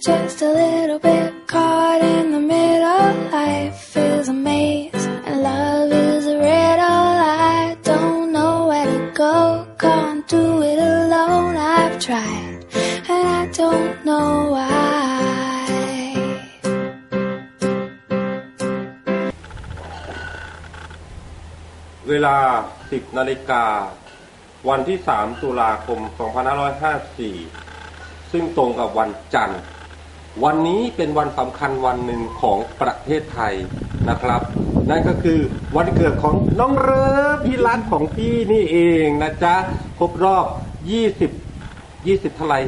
just a little bit caught in the middle. Life is a maze and love is a riddle. I don't know where to go, can't do it alone. I've tried and I don't know why. เวลา 10นาฬิกา วันที่ 3 ตุลาคม 2554 ซึ่งตรงกับวันจันทร์ วันนี้เป็นวันสำคัญวันหนึ่งของประเทศไทยนะครับ นั่นก็คือวันเกิดของน้องเริฟพี่รักของพี่นี่เองนะจ๊ะครบรอบ 20 20เท่าไหร่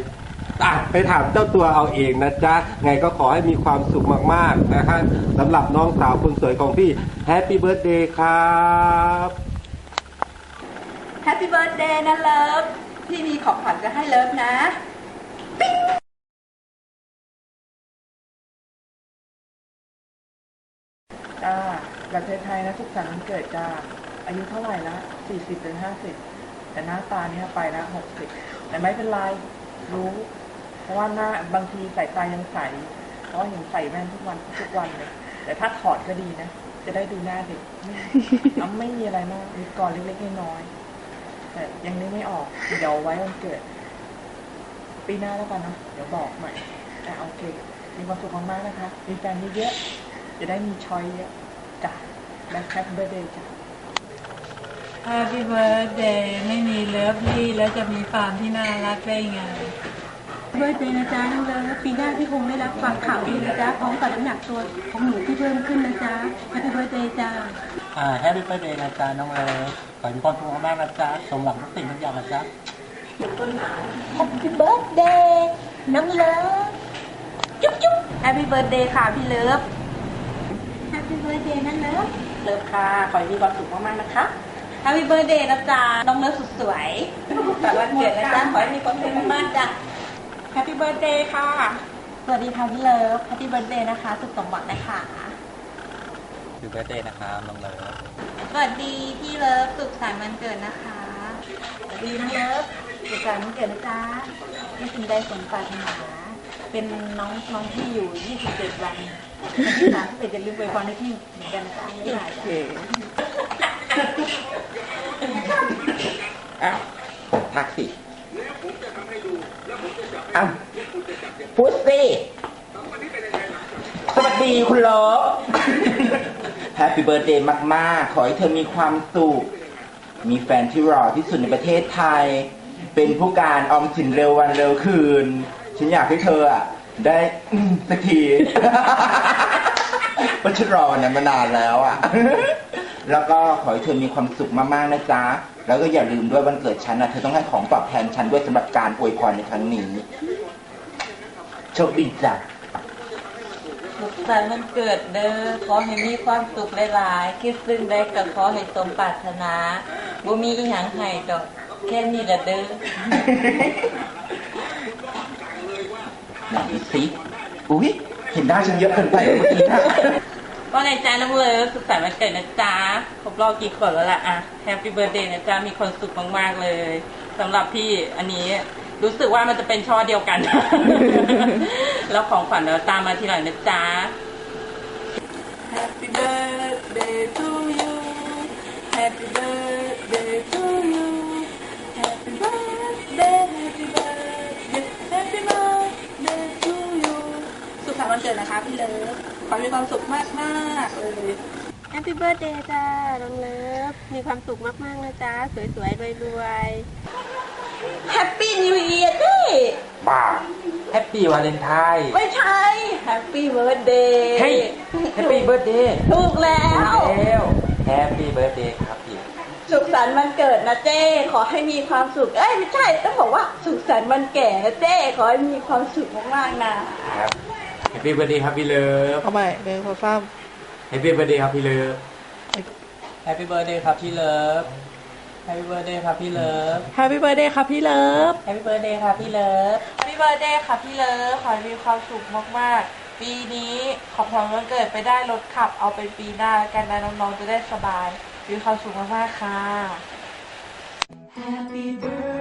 อะไปถามเจ้าตัวเอาเองนะจ๊ะ ไงก็ขอให้มีความสุขมากๆนะฮะสำหรับน้องสาวคนสวยของพี่แฮปปี้เบิร์ดเดย์ครับแฮปปี้เบิร์ดเดย์นะเลิฟพี่มีของขวัญจะให้เลิฟนะ จ้าประเทศไทยนะสุขสันต์วันเกิดจ้า อายุเท่าไหร่ละสี่สิบหรือห้าสิบแต่หน้าตาเนี่ยไปละหกสิบแต่ไม่เป็นไร รู้ เพราะว่าหน้าบางทีสายตายังใส เพราะว่าเห็นใส่แว่นทุกวันทุกวันเลย แต่ถ้าถอดก็ดีนะ จะได้ดูหน้าเด็กอ้ำไม่มีอะไรมากมีก่อนเล็กๆน้อยๆแต่ยังนึกไม่ออก เดี๋ยวไว้วันเกิด ปีหน้าแล้วกันเนะเดี๋ยวบอกใหม่แต่โอเค มีความสุขมากๆนะคะ มีแฟนเยอะๆ จะได้มีช้อยเยอะจ้ะและแฮปปี้เบิร์ดเดย์จ้ะ Happy birthday ไม่มีเลิฟลี่แล้วจะมีฟาร์มที่น่ารักได้ไงเบิร์ดเดย์นะจ๊ะน้องเลิฟปีหน้าพี่คงได้รับฟังข่าวดีนะจ๊ะพร้อมกับน้ำหนักตัวของหนูที่เพิ่มขึ้นนะจ๊ะแฮปปี้เบิร์ดเดย์จ้าอ่าแฮปปี้เบิร์ดเดย์นะจ๊ะน้องเลิฟขอให้มีความสุขมากๆนะจ๊ะสมหวังทุกสิ่งทุกอย่างนะจ๊ะ Happy birthday น้องเลิฟจุ๊บจุ๊บแฮปปี้เบิร์ด เดย์ค่ะพี่เลิฟ Happy birthday นะเลิฟเลิฟค่ะ ขอให้มีความสุขมากๆนะคะแฮปปี้เบิร์ดเดย์นะจ๊ะน้องเลิฟสุดสวยแต่วันเกิดนะจ๊ะขอให้มีความสุขมากๆจ้ะแฮปปี้เบิร์ดเดย์ค่ะ สวัสดีค่ะพี่เลิฟ Happy birthday นะคะ สุขสมหวังนะคะคือเบิร์ดเดย์นะครับน้องเลิฟสวัสดีพี่เลิฟสุขสันต์วันเกิดนะคะสวัสดีน้องเลิฟสุขสันต์วันเกิดนะจ๊ะให้สิ่งใดสมปรารถนาเป็นน้องน้องที่อยู่ 27 วันวันที่ สามสิบเอ็ดอย่าลืมไปฟังในที่เหมือนกันนะจ๊ะไม่ได้จ้ะอ้าวทักสิอ้าวพูดสิสวัสดีคุณโลบแฮปปี้เบิร์ดเดย์มาก ๆ ขอให้เธอมีความสุข มีแฟนที่รอที่สุดในประเทศไทย เป็นผู้การออมสินเร็ววันเร็วคืน ฉันอยากให้เธออะ ได้อืมสักที เพราะฉันรอวันนั้นมานานแล้วอะ แล้วก็ขอให้เธอมีความสุขมากๆนะจ๊ะ แล้วก็อย่าลืมด้วยวันเกิดฉันนะเธอต้องให้ของตอบแทนฉันด้วยสำหรับการอวยพรในครั้งนี้ โชคดีจ้ะ สุขสันต์วันเกิดเด้อ ขอให้มีความสุขหลายๆ คิดซึ่งได้ก็ขอให้สมปรารถนาบ่มีอีหยังให้ดอก แค่นี้ละเด้อ ไหนสิอุ้ยเห็นหน้าฉันเยอะเกินไปเมื่อกี้นะว่าในใจน้องเลิฟสุขสันต์วันเกิดนะจ๊ะครบรอบกี่ขวบแล้วล่ะอะแฮปปี้เบิร์ดเดย์นะจ๊ะมีความสุขมากๆเลยสำหรับพี่อันนี้รู้สึกว่ามันจะเป็นช่อเดียวกัน แล้วของขวัญเราตามมาทีหลังนะจ๊ะ เกิดนะคะพี่เลิฟขอให้มีความสุขมากมากๆเลยแฮปปี้เบิร์ดเดย์จ้าน้องเลิฟ มีความสุขมากๆนะจ๊ะ สวยๆรวยแฮปปี้นิวเอียร์ดิบ้าแฮปปี้วาเลนไทน์ไม่ใช่แฮปปี้เบิร์ดเดย์เฮ้ยแฮปปี้เบิร์ดเดย์ถูกแล้วแล้วแฮปปี้เบิร์ดเดย์ครับพี่สุขสันต์วันเกิดนะเจ้ ขอให้มีความสุข เอ้ยไม่ใช่ต้องบอกว่าสุขสันต์วันแก่นะเจ้ ขอให้มีความสุขมากๆนะครับ แฮปปี้เบิร์ดเดย์ครับพี่เลิฟเอาใหม่หนึ่งสองสามแฮปปี้เบิร์ดเดย์ครับพี่เลิฟแฮปปี้เบิร์ดเดย์ครับพี่เลิฟแฮปปี้เบิร์ดเดย์ครับพี่เลิฟแฮปปี้เบิร์ดเดย์ค่ะพี่เลิฟแฮปปี้เบิร์ดเดย์ครับพี่เลิฟแฮปปี้เบิร์ดเดย์ค่ะพี่เลิฟขอให้มีความสุขมากๆ ปีนี้ขอพรวันเกิดไปได้รถขับเอาไปปีหน้ากันนะน้องๆจะได้สบาย มีความสุขมากๆค่ะ Happy birthday to you. Happy birthday.